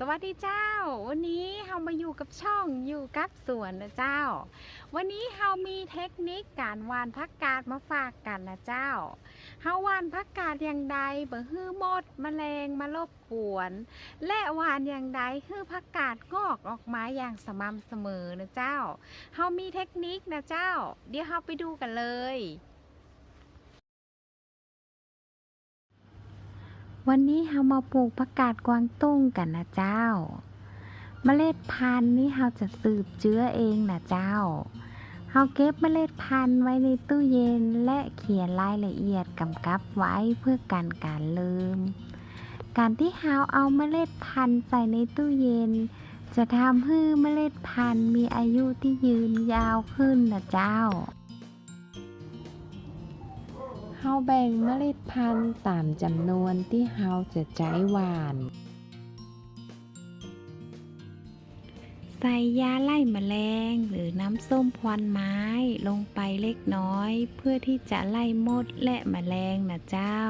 สวัสดีเจ้า วันนี้เรามาอยู่กับช่องอยู่กับสวนนะเจ้า วันนี้เรามีเทคนิคการหวานผักกาดมาฝากกันนะเจ้าเฮาหวานผักกาดอย่างใดบ่ฮื้อมดแมลงมารบกวน และหวานอย่างใดฮื้อผักกาดงอกออกมาอย่างสม่ำเสมอนะเจ้าเฮามีเทคนิคนะเจ้า เดี๋ยวเฮาไปดูกันเลย วันนี้เรามาปลูกผักกาดกวางตุ้งกันนะเจ้า เมล็ดพันธุ์นี้เราจะสืบเชื้อเองนะเจ้าเราเก็บเมล็ดพันธุ์ไว้ในตู้เย็นและเขียนรายละเอียดกำกับไว้เพื่อกันการลืม การที่เราเอาเมล็ดพันธุ์ใส่ในตู้เย็น จะทำให้เมล็ดพันธุ์มีอายุที่ยืนยาวขึ้นนะเจ้า เฮาแบ่งเมล็ดพันธุ์ตามจำนวนที่เฮาจะใจหวาน ใส่ยาไล่แมลงหรือน้ำส้มควันไม้ลงไปเล็กน้อย เพื่อที่จะไล่มดและแมลงนะเจ้า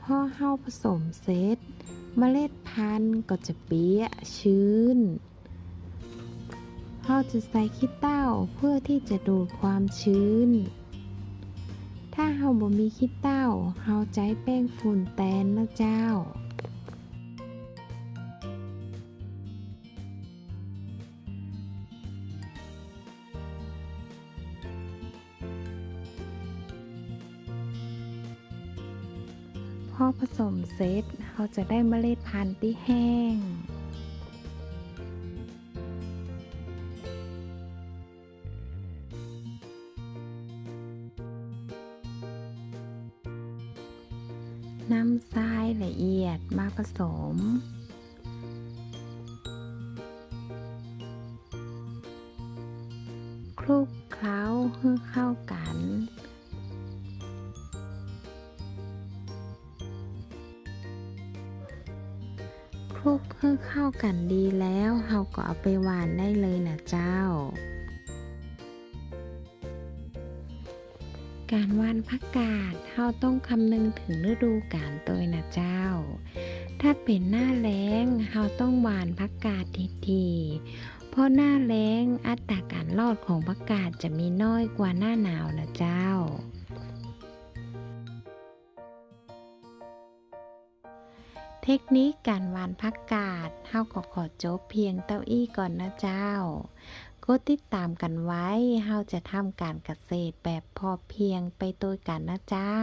พอเฮาผสมเสร็จเมล็ดพันธุ์ก็จะเปียะชื้น เราจะใส่ขี้เต้าเพื่อที่จะดูดความชื้น ถ้าเราบ่มีขี้เต้าเราใจแป้งฝุ่นแตนนะเจ้าพอผสมเสร็จเราจะได้เมล็ดพันธุ์ที่แห้ง นำทรายละเอียดมาผสม คลุกเคล้าให้เข้ากัน คลุกให้เข้ากันดีแล้วเราก็เอาไปหวานได้เลยนะเจ้า การว่านผักกาดเราต้องคำนึงถึงฤดูกาลตัวนะเจ้า ถ้าเป็นหน้าแล้งเราต้องหว่านผักกาดทีๆเพราะหน้าแล้งอัตราการรอดของผักกาดจะมีน้อยกว่าหน้าหนาวนะเจ้าเทคนิคการว่านผักกาดเฮาก็ขอจบเพียงเต้าอี้ก่อนนะเจ้า กดติดตามกันไว้ เฮาจะทำการเกษตรแบบพอเพียงไปตัวกันนะเจ้า